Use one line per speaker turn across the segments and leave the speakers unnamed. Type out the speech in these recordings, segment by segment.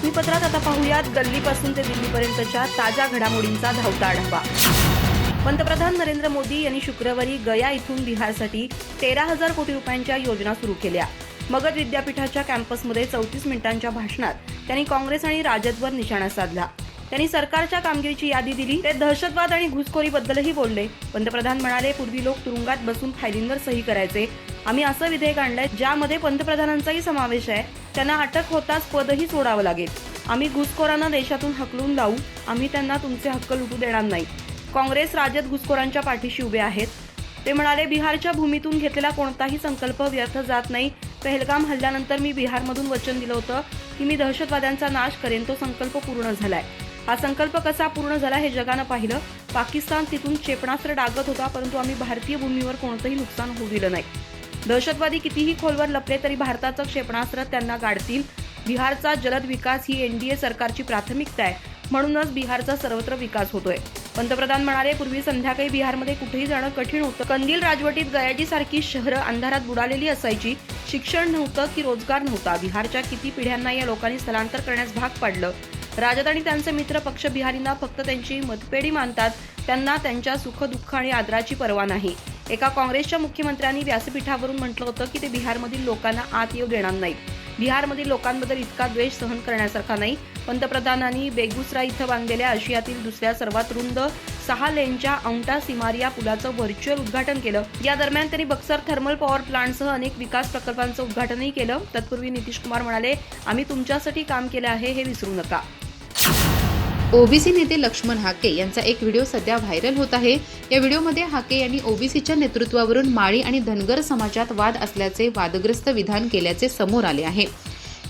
बातमीपत्रात आता पाहूयात गल्लीपासून ते दिल्लीपर्यंतच्या ताज्या घडामोडींचा धावता आढावा. पंतप्रधान नरेंद्र मोदी यांनी शुक्रवारी गया इथून बिहारसाठी तेरा हजार कोटी रुपयांच्या योजना सुरू केल्या. मगध विद्यापीठाच्या कॅम्पसमध्ये चौतीस मिनिटांच्या भाषणात त्यांनी काँग्रेस आणि राजदवर निशाणा साधला. त्यांनी सरकारच्या कामगिरीची यादी दिली. ते दहशतवाद आणि घुसखोरीबद्दलही बोलले. पंतप्रधान म्हणाले पूर्वी लोक तुरुंगात बसून फायलींवर सही करायचे. आम्ही असं विधेयक आणलंय ज्यामध्ये पंतप्रधानांचाही समावेश आहे. त्यांना अटक होताच पदही सोडावं लागेल. आम्ही घुसखोरांना देशातून हकलून लावू. आम्ही त्यांना तुमचे हक्क लुटू देणार नाही. काँग्रेस राजद घुसखोरांच्या पाठीशी उभे आहेत. ते म्हणाले बिहारच्या भूमीतून घेतलेला कोणताही संकल्प व्यर्थ जात नाही. पहलगाम हल्ल्यानंतर मी बिहारमधून वचन दिलं होतं की मी दहशतवाद्यांचा नाश करेन. तो संकल्प पूर्ण झालाय. हा संकल्प कसा पूर्ण झाला हे जगानं पाहिलं. पाकिस्तान तिथून क्षेपणास्त्र डागत होता परंतु आम्ही भारतीय भूमीवर कोणतंही नुकसान होऊ दिलं नाही. दहशतवादी कितीही खोलवर लपले तरी भारताचं क्षेपणास्त्र त्यांना गाडतील. बिहारचा जलद विकास ही एनडीए सरकारची प्राथमिकता आहे. म्हणूनच बिहारचा सर्वत्र विकास होतोय. पंतप्रधान म्हणाले पूर्वी संध्याकाळी बिहारमध्ये कुठेही जाणं कठीण होतं. कंदील राजवटीत गयाजी सारखी शहरं अंधारात बुडालेली असायची. शिक्षण नव्हतं की रोजगार नव्हता. बिहारच्या किती पिढ्यांना या लोकांनी स्थलांतर करण्यास भाग पाडलं. राजद आणि त्यांचे मित्र पक्ष बिहारींना फक्त त्यांची मतपेढी मानतात त्यांना त्यांच्या सुख दुःख आणि आदराची पर्वा नाही. एका काँग्रेसच्या मुख्यमंत्र्यांनी व्यासपीठावरून म्हटलं होतं की ते बिहारमधील लोकांना आत येऊ देणार नाहीत. बिहारमधील लोकांबद्दल इतका द्वेष सहन करण्यासारखा नाही. पंतप्रधानांनी बेगुसराय इथं बांधलेल्या आशियातील दुसऱ्या सर्वात रुंद सहा लेनच्या औंटा सिमारिया पुलाचं व्हर्च्युअल उद्घाटन केलं. या दरम्यान त्यांनी बक्सर थर्मल पॉवर प्लांटसह अनेक विकास प्रकल्पांचं उद्घाटनही केलं. तत्पूर्वी नितीश कुमार म्हणाले आम्ही तुमच्यासाठी काम केलं आहे हे विसरू नका.
ओबीसी नेते लक्ष्मण हाके यांचा एक व्हिडिओ सध्या व्हायरल होत आहे. या व्हिडिओमध्ये हाके यांनी ओबीसीच्या नेतृत्वावरून माळी आणि धनगर समाजात वाद असल्याचे वादग्रस्त विधान केल्याचे समोर आले आहे.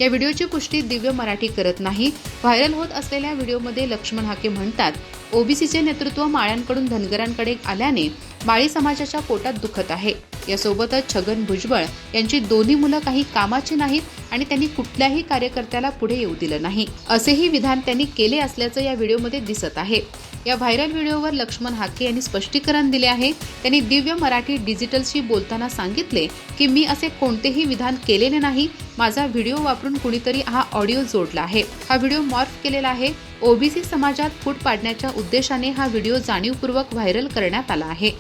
या व्हिडिओची पुष्टी दिव्य मराठी करत नाही. व्हायरल होत असलेल्या व्हिडिओमध्ये लक्ष्मण हाके म्हणतात ओबीसीचे नेतृत्व माळ्यांकडून धनगरांकडे आल्याने माळी समाजाच्या पोटात दुखत आहे. यासोबतच छगन भुजबळ यांची दोन्ही मुलं काही कामाची नाहीत आणि त्यांनी कुठल्याही कार्यकर्त्याला पुढे येऊ दिलं नाही. असेही विधान त्यांनी केले असल्याचं या व्हिडिओमध्ये दिसत आहे. या व्हायरल व्हिडिओवर लक्ष्मण हाके यांनी स्पष्टीकरण दिले आहे. त्यांनी दिव्य मराठी डिजिटलशी बोलताना सांगितले की मी असे कोणतेही विधान केलेले नाही. माझा व्हिडिओ वापरून कुणीतरी हा ऑडिओ जोडला आहे. हा व्हिडिओ मॉर्फ केलेला आहे. ओबीसी समाजात फूट पाडण्याच्या उद्देशाने हा व्हिडिओ जाणीवपूर्वक व्हायरल करण्यात आला आहे.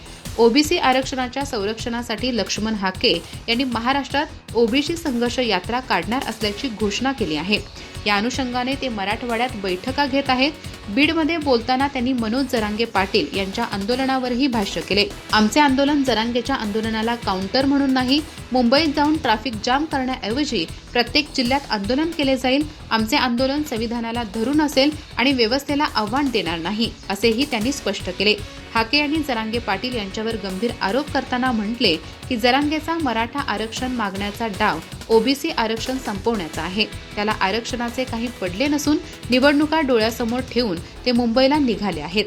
ओबीसी आरक्षणाच्या संरक्षणासाठी लक्ष्मण हाके यांनी महाराष्ट्रात ओबीसी संघर्ष यात्रा काढणार असल्याची घोषणा केली आहे. या अनुषंगाने ते मराठवाड्यात बैठका घेत आहेत. बीडमध्ये बोलताना त्यांनी मनोज जरांगे पाटील यांच्या आंदोलनावरही भाष्य केले. आमचे आंदोलन जरांगेच्या आंदोलनाला काउंटर म्हणून नाही मुंबईत जाऊन ट्रॅफिक जाम करण्याऐवजी प्रत्येक जिल्ह्यात आंदोलन केले जाईल. आमचे आंदोलन संविधानाला धरून असेल आणि व्यवस्थेला आव्हान देणार नाही असेही त्यांनी स्पष्ट केले. हाके यांनी जरांगे पाटील यांच्यावर गंभीर आरोप करताना म्हटले की जरांगेचा मराठा आरक्षण मागण्याचा डाव ओबीसी आरक्षण संपवण्याचा आहे. त्याला आरक्षणाचे काही पडले नसून निवडणुका डोळ्यासमोर ठेवून ते मुंबईला निघाले आहेत.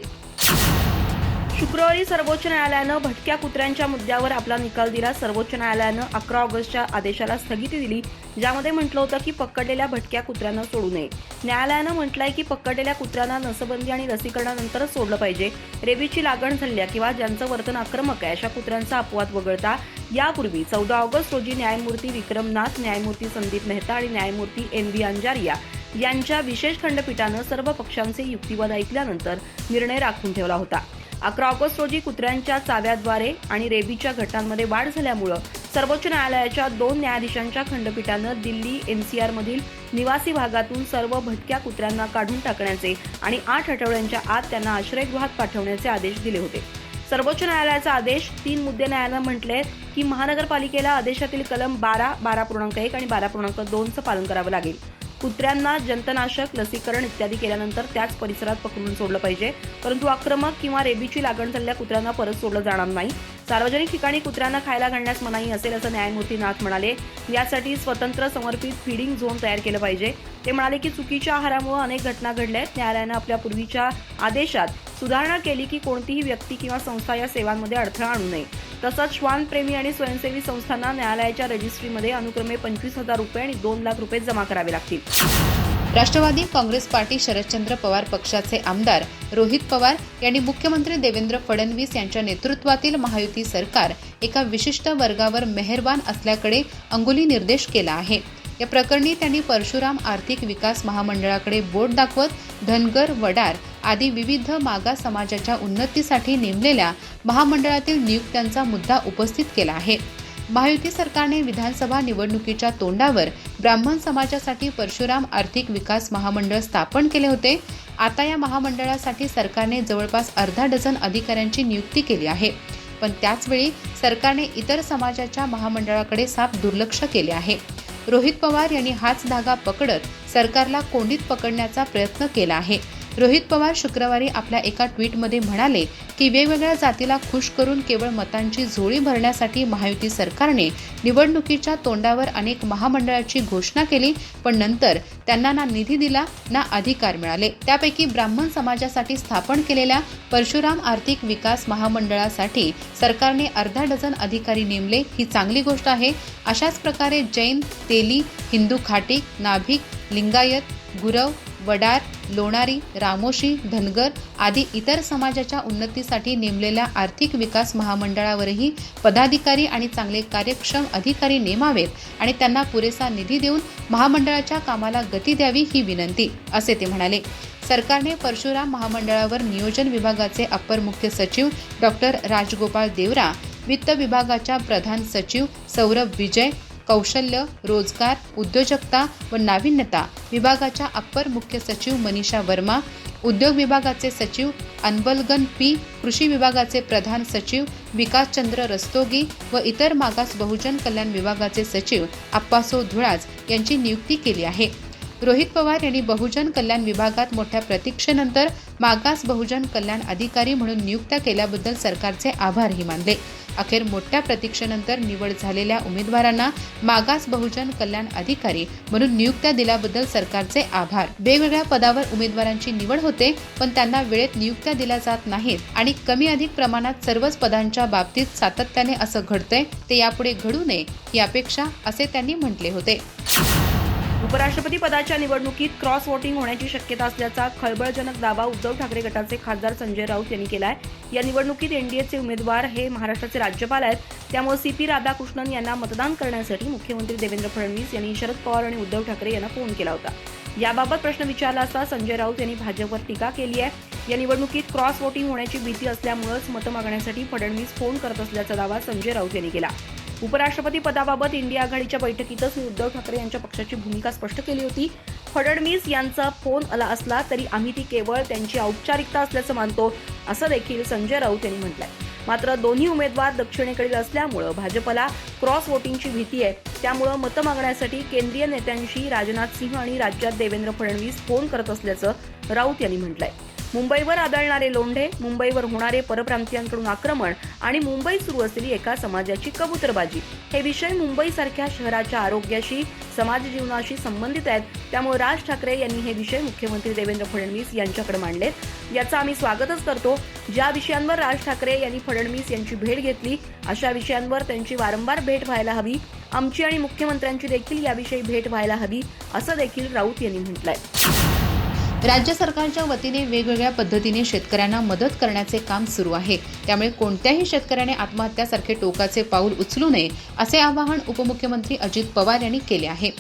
शुक्रवारी सर्वोच्च न्यायालयानं भटक्या कुत्र्यांच्या मुद्द्यावर आपला निकाल दिला. सर्वोच्च न्यायालयानं अकरा ऑगस्टच्या आदेशाला स्थगिती दिली ज्यामध्ये म्हटलं होतं की पकडलेल्या भटक्या कुत्र्यांना सोडू नये. न्यायालयानं म्हटलंय की पकडलेल्या कुत्र्यांना नसबंदी आणि लसीकरणानंतरच सोडलं पाहिजे. रेबीची लागण झालेल्या किंवा ज्यांचं वर्तन आक्रमक आहे अशा कुत्र्यांचा अपवाद वगळता. यापूर्वी चौदा ऑगस्ट रोजी न्यायमूर्ती विक्रम नाथ न्यायमूर्ती संदीप मेहता आणि न्यायमूर्ती एन व्ही अंजारिया यांच्या विशेष खंडपीठानं सर्व पक्षांचे युक्तिवाद ऐकल्यानंतर निर्णय राखून ठेवला होता. अकरा ऑगस्ट रोजी कुत्र्यांच्या चाव्याद्वारे आणि रेबीच्या घटनांमध्ये वाढ झाल्यामुळं सर्वोच्च न्यायालयाच्या दोन न्यायाधीशांच्या खंडपीठानं दिल्ली एनसीआर मधील निवासी भागातून सर्व भटक्या कुत्र्यांना काढून टाकण्याचे आणि आठ आठवड्यांच्या आत त्यांना आश्रयगृहात पाठवण्याचे आदेश दिले होते. सर्वोच्च न्यायालयाचा आदेश तीन मुद्दे न्यायालयानं म्हटले की महानगरपालिकेला आदेशातील कलम बारा बारा पूर्णांक एक आणि बारा पूर्णांक दोनचं पालन करावं लागेल. कुत्र्यांना जंतनाशक लसीकरण इत्यादी केल्यानंतर त्याच परिसरात पकडून सोडलं पाहिजे. परंतु आक्रमक किंवा रेबीची लागण झालेल्या कुत्र्यांना परत सोडलं जाणार नाही. सार्वजनिक ठिकाणी कुत्र्यांना खायला घालण्यास मनाई असेल असं न्यायमूर्ती नाथ म्हणाले. यासाठी स्वतंत्र समर्पित फीडिंग झोन तयार केलं पाहिजे. ते म्हणाले की चुकीच्या आहारामुळे अनेक घटना घडल्या आहेत न्यायालयानं आपल्या पूर्वीच्या आदेशात सुधारणा केली की कोणतीही व्यक्ती किंवा संस्था या सेवांमध्ये अडथळा आणू नये. तसंच श्वानप्रेमी आणि स्वयंसेवी संस्थांना न्यायालयाच्या रजिस्ट्रीमध्ये अनुक्रमे पंचवीस हजार रुपये आणि दोन लाख रुपये जमा करावे लागतील.
राष्ट्रवादी काँग्रेस पार्टी शरदचंद्र पवार पक्षाचे आमदार रोहित पवार यांनी मुख्यमंत्री देवेंद्र फडणवीस यांच्या नेतृत्वातील महायुती सरकार एका विशिष्ट वर्गावर मेहरबान असल्याकडे अंगुली निर्देश केला आहे. या प्रकरणी त्यांनी परशुराम आर्थिक विकास महामंडळाकडे बोट दाखवत धनगर वडार आदी विविध मागास समाजाच्या उन्नतीसाठी नेमलेल्या महामंडळातील नियुक्त्यांचा मुद्दा उपस्थित केला आहे. महायुती सरकारने विधानसभा निवडणुकीच्या तोंडावर ब्राह्मण समाजासाठी परशुराम आर्थिक विकास महामंडळ स्थापन केले होते. आता या महामंडळासाठी सरकारने जवळपास अर्धा डझन अधिकाऱ्यांची नियुक्ती केली आहे. पण त्याचवेळी सरकारने इतर समाजाच्या महामंडळाकडे साफ दुर्लक्ष केले आहे. रोहित पवार यांनी हाच धागा पकडत सरकारला कोंडीत पकडण्याचा प्रयत्न केला आहे. रोहित पवार शुक्रवारी आपल्या एका ट्विटमध्ये म्हणाले की वेगवेगळ्या जातीला खुश करून केवळ मतांची झोळी भरण्यासाठी महायुती सरकारने निवडणुकीच्या तोंडावर अनेक महामंडळाची घोषणा केली पण नंतर त्यांना ना निधी दिला ना अधिकार मिळाले. त्यापैकी ब्राह्मण समाजासाठी स्थापन केलेल्या परशुराम आर्थिक विकास महामंडळासाठी सरकारने अर्धा डझन अधिकारी नेमले ही चांगली गोष्ट आहे. अशाच प्रकारे जैन तेली हिंदू खाटी नाभिक लिंगायत गुरव वडार लोणारी रामोशी धनगर आदी इतर समाजाच्या उन्नतीसाठी नेमलेल्या आर्थिक विकास महामंडळावरही पदाधिकारी आणि चांगले कार्यक्षम अधिकारी नेमावेत आणि त्यांना पुरेसा निधी देऊन महामंडळाच्या कामाला गती द्यावी ही विनंती असे ते म्हणाले. सरकारने परशुराम महामंडळावर नियोजन विभागाचे अप्पर मुख्य सचिव डॉक्टर राजगोपाळ देवरा वित्त विभागाच्या प्रधान सचिव सौरभ विजय कौशल्य रोजगार उद्योजकता व नाविन्यता विभागाच्या अप्पर मुख्य सचिव मनीषा वर्मा उद्योग विभागाचे सचिव अनबलगन पी कृषी विभागाचे प्रधान सचिव विकासचंद्र रस्तोगी व इतर मागास बहुजन कल्याण विभागाचे सचिव अप्पासो धुळाज यांची नियुक्ती केली आहे. रोहित पवार यांनी बहुजन कल्याण विभागात मोठ्या प्रतीक्षेनंतर मागास बहुजन कल्याण अधिकारी म्हणून नियुक्त्या केल्याबद्दल सरकारचे आभारही मानले. अखेर मोठ्या प्रतीक्षेनंतर निवड झालेल्या उमेदवारांना मागास बहुजन कल्याण अधिकारी म्हणून नियुक्त्या दिल्याबद्दल सरकारचे आभार. वेगवेगळ्या पदावर उमेदवारांची निवड होते पण त्यांना वेळेत नियुक्त्या दिल्या जात नाहीत आणि कमी अधिक प्रमाणात सर्वच पदांच्या बाबतीत सातत्याने असं घडतंय ते यापुढे घडू नये ही अपेक्षा असे त्यांनी म्हटले होते.
उपराष्ट्रपती पदाच्या निवडणुकीत क्रॉस वोटिंग होण्याची शक्यता असल्याचा खळबळजनक दावा उद्धव ठाकरे गटाचे खासदार संजय राऊत यांनी केलाय. या निवडणुकीत एनडीएचे उमेदवार हे महाराष्ट्राचे राज्यपाल आहेत. त्यामुळे सी पी राधाकृष्णन यांना मतदान करण्यासाठी मुख्यमंत्री देवेंद्र फडणवीस यांनी शरद पवार आणि उद्धव ठाकरे यांना फोन केला होता. याबाबत प्रश्न विचारला असता संजय राऊत यांनी भाजपवर टीका केली आहे. या निवडणुकीत क्रॉस वोटिंग होण्याची भीती असल्यामुळेच मतं मागण्यासाठी फडणवीस फोन करत असल्याचा दावा संजय राऊत यांनी केला. उपराष्ट्रपती पदाबाबत इंडिया आघाडीच्या बैठकीतच मी उद्धव ठाकरे यांच्या पक्षाची भूमिका स्पष्ट केली होती. फडणवीस यांचा फोन आला असला तरी आम्ही ती केवळ त्यांची औपचारिकता असल्याचं मानतो असं देखील संजय राऊत यांनी म्हटलंय. मात्र दोन्ही उमेदवार दक्षिणेकडील असल्यामुळं भाजपला क्रॉस वोटिंगची भीती आहे. त्यामुळं मतं मागण्यासाठी केंद्रीय नेत्यांशी राजनाथ सिंह आणि राज्यात देवेंद्र फडणवीस फोन करत असल्याचं राऊत यांनी म्हटलंय. मुंबईवर आदळणारे लोंढे मुंबईवर होणारे परप्रांतीयांकडून आक्रमण आणि मुंबईत सुरू असलेली एका समाजाची कबूतरबाजी. हे विषय मुंबईसारख्या शहराच्या आरोग्याशी समाज जीवनाशी संबंधित आहेत. त्यामुळे राज ठाकरे यांनी हे विषय मुख्यमंत्री देवेंद्र फडणवीस यांच्याकडे मांडलेत. याचं आम्ही स्वागतच करतो. ज्या विषयांवर राज ठाकरे यांनी फडणवीस यांची भेट घेतली अशा विषयांवर त्यांची वारंवार भेट व्हायला हवी. आमची आणि मुख्यमंत्र्यांची देखील याविषयी भेट व्हायला हवी असं देखील राऊत यांनी म्हटलंय.
राज्य सरकारच्या वतीने वेगवेगळ्या पद्धतीने शेतकऱ्यांना मदत करण्याचे काम सुरू आहे. त्यामुळे कोणत्याही शेतकऱ्याने आत्महत्यासारखे टोकाचे पाऊल उचलू नये असे आवाहन उपमुख्यमंत्री अजित पवार यांनी केले आहे.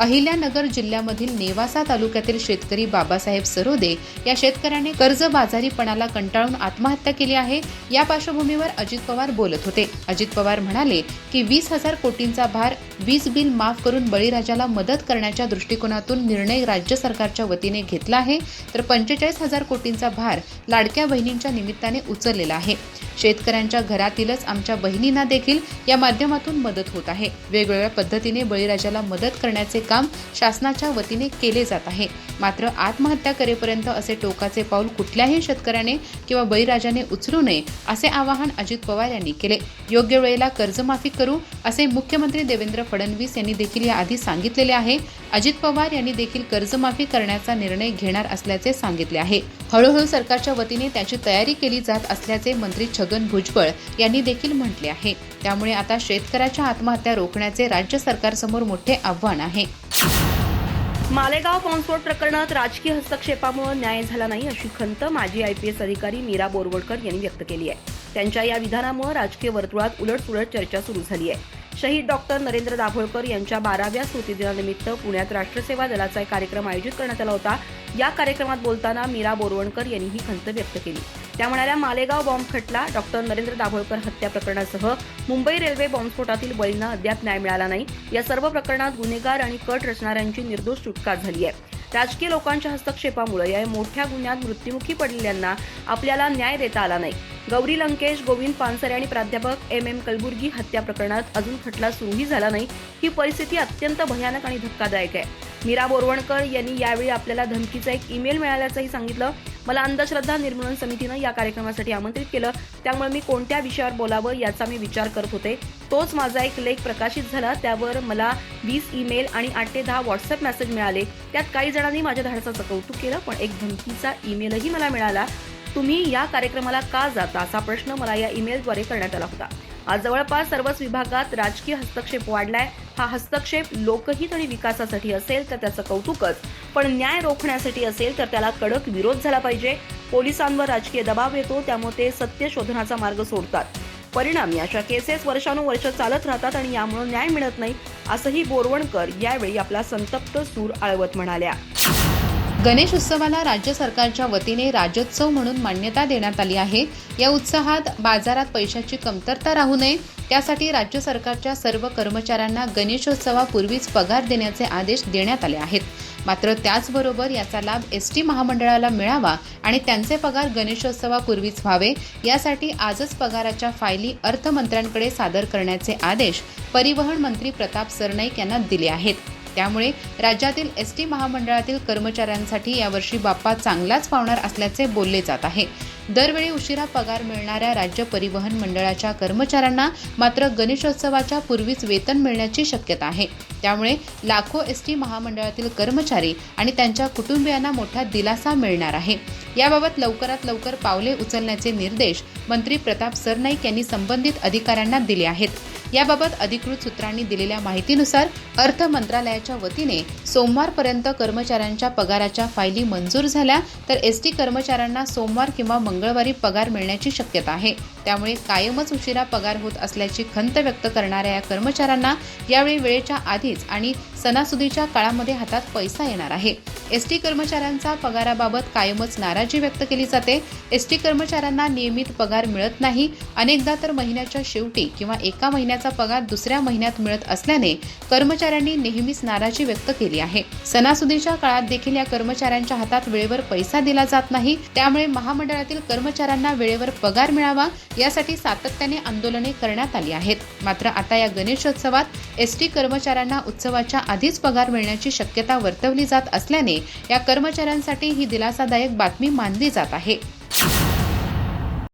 अहिल्यानगर जिल्ह्यामधील नेवासा तालुक्यातील शेतकरी बाबासाहेब सरोदे या शेतकऱ्याने कर्जबाजारीपणाला कंटाळून आत्महत्या केली आहे. या पार्श्वभूमीवर अजित पवार बोलत होते. अजित पवार म्हणाले की वीस हजार कोटींचा भार वीज बिल माफ करून बळीराजाला मदत करण्याच्या दृष्टिकोनातून निर्णय राज्य सरकारच्या वतीने घेतला आहे. तर पंचेचाळीस हजार कोटींचा भार लाडक्या बहिणींच्या निमित्ताने उचललेला आहे. शेतकऱ्यांच्या घरातीलच आमच्या बहिणींना देखील या माध्यमातून मदत होत आहे. वेगवेगळ्या पद्धतीने बळीराजाला मदत करण्याचे काम शासनाच्या वतीने केले जात आहे. मात्र आत्महत्या करेपर्यंत असे टोकाचे पाऊल कुठल्याही शेतकऱ्याने किंवा बळीराजाने उचलू नये असे आवाहन अजित पवार यांनी केले. योग्य वेळेला कर्जमाफी करू असे मुख्यमंत्री देवेंद्र फडणवीस यांनी देखील याआधी सांगितलेले आहे. अजित पवार यांनी देखील कर्जमाफी करण्याचा निर्णय घेणार असल्याचे सांगितले आहे. हळूहळू सरकारच्या वतीने त्याची तयारी केली जात असल्याचे मंत्री छगन भुजबळ यांनी देखील म्हटले आहे. त्यामुळे आता शेतकऱ्याच्या आत्महत्या रोखण्याचे राज्य सरकारसमोर मोठे आव्हान आहे.
मालेगाव बॉम्बस्फोट प्रकरणात राजकीय हस्तक्षेपामुळे न्याय झाला नाही अशी खंत माजी आयपीएस अधिकारी मीरा बोरवडकर यांनी व्यक्त केली आहे. त्यांच्या या विधानामुळे राजकीय वर्तुळात उलटसुलट चर्चा सुरू झाली आहे. शहीद डॉक्टर नरेंद्र दाभोळकर यांच्या बाराव्या स्मृतिदिनानिमित्त पुण्यात राष्ट्रसेवा दलाचा एक कार्यक्रम आयोजित करण्यात आला होता. या कार्यक्रमात बोलताना मीरा बोरवणकर यांनी ही खंत व्यक्त केली. त्या म्हणाल्या मालेगाव बॉम्ब खटला डॉक्टर नरेंद्र दाभोळकर हत्या प्रकरणासह मुंबई रेल्वे बॉम्बस्फोटातील बळींना अद्याप न्याय मिळाला नाही. या सर्व प्रकरणात गुन्हेगार आणि कट रचणाऱ्यांची निर्दोष सुटका झाली आहे. राजकीय लोकांच्या हस्तक्षेपामुळे या मोठ्या गुन्ह्यात मृत्युमुखी पडलेल्यांना आपल्याला न्याय देता आला नाही. गौरी लंकेश गोविंद पानसरे आणि प्राध्यापक एम एम कलबुर्गी हत्या प्रकरणात अजून खटला सुरूही झाला नाही. ही परिस्थिती अत्यंत भयानक आणि धक्कादायक आहे. मीरा बोरवणकर यांनी यावेळी आपल्याला धमकीचा एक ईमेल मिळाल्याचंही सांगितलं. मला अंधश्रद्धा निर्मूलन समितीनं या कार्यक्रमासाठी आमंत्रित केलं. त्यामुळे मी कोणत्या विषयावर बोलावं याचा मी विचार करत होते. तोच माझा एक लेख प्रकाशित झाला. त्यावर मला वीस ईमेल आणि आठ ते दहा व्हॉट्सअप मेसेज मिळाले. त्यात काही जणांनी माझ्या धाडसाचं कौतुक केलं पण एक धमकीचा ईमेलही मला मिळाला. तुम्ही या कार्यक्रमाला का जाता? असा प्रश्न मला या ईमेलद्वारे करण्यात आला होता. आज जवळपास सर्वच विभागात राजकीय हस्तक्षेप वाढलाय. हा हस्तक्षेप लोकहित आणि विकासासाठी असेल तर त्याचं कौतुकच. पण न्याय रोखण्यासाठी असेल तर त्याला कडक विरोध झाला पाहिजे. पोलिसांवर राजकीय दबाव येतो त्यामुळे ते सत्य शोधनाचा मार्ग सोडतात. परिणामी अशा केसेस वर्षानुवर्ष चालत राहतात आणि यामुळे न्याय मिळत नाही असंही बोरवणकर यावेळी आपला संतप्त सूर आळवत म्हणाल्या.
गणेश उत्सवाला राज्य सरकारच्या वतीने राज्योत्सव म्हणून मान्यता देण्यात आली आहे. या उत्साहात बाजारात पैशाची कमतरता राहू नये. त्यासाठी राज्य सरकारच्या सर्व कर्मचाऱ्यांना गणेशोत्सवापूर्वीच पगार देण्याचे आदेश देण्यात आले आहेत. मात्र त्याचबरोबर याचा लाभ एस टी महामंडळाला मिळावा आणि त्यांचे पगार गणेशोत्सवापूर्वीच व्हावे. यासाठी आजच पगाराच्या फायली अर्थमंत्र्यांकडे सादर करण्याचे आदेश परिवहन मंत्री प्रताप सरनाईक यांना दिले आहेत. त्यामुळे राज्यातील एस टी महामंडळातील कर्मचाऱ्यांसाठी यावर्षी बाप्पा चांगलाच पावणार असल्याचे बोलले जात आहे. दरवेळी उशिरा पगार मिळणाऱ्या राज्य परिवहन मंडळाच्या कर्मचाऱ्यांना मात्र गणेशोत्सवाच्या पूर्वीच वेतन मिळण्याची शक्यता आहे. त्यामुळे लाखो एस टी महामंडळातील कर्मचारी आणि त्यांच्या कुटुंबियांना मोठा दिलासा मिळणार आहे. याबाबत लवकरात लवकर पावले उचलण्याचे निर्देश मंत्री प्रताप सरनाईक यांनी संबंधित अधिकाऱ्यांना दिले आहेत. याबाबत अधिकृत सूत्रांनी दिलेल्या माहितीनुसार अर्थ मंत्रालयाच्या वतीने सोमवारपर्यंत कर्मचाऱ्यांच्या पगाराच्या फायली मंजूर झाल्या तर एस टी कर्मचाऱ्यांना सोमवार किंवा मंगळवारी पगार मिळण्याची शक्यता आहे. त्यामुळे कायमच उशिरा पगार होत असल्याची खंत व्यक्त करणाऱ्या या कर्मचाऱ्यांना यावेळी वेळेच्या आधीच आणि सणासुदीच्या काळामध्ये हातात पैसा येणार आहे. एस टी कर्मचाऱ्यांचा पगाराबाबत कायमच नाराजी व्यक्त केली जाते. एस टी कर्मचाऱ्यांना नियमित पगार मिळत नाही. अनेकदा तर महिन्याच्या शेवटी किंवा एका महिन्याचा पगार दुसऱ्या महिन्यात मिळत असल्याने कर्मचाऱ्यांनी नेहमीच नाराजी व्यक्त केली आहे. सणासुदीच्या काळात देखील या कर्मचाऱ्यांच्या हातात वेळेवर पैसा दिला जात नाही. त्यामुळे महामंडळातील कर्मचाऱ्यांना वेळेवर पगार मिळावा यासाठी सातत्याने आंदोलने करण्यात आली आहेत. मात्र आता या गणेशोत्सवात एस टी कर्मचाऱ्यांना उत्सवाच्या आधीच पगार मिळण्याची शक्यता वर्तवली जात असल्याने या कर्मचाऱ्यांसाठी ही दिलासादायक बातमी मानली जात आहे.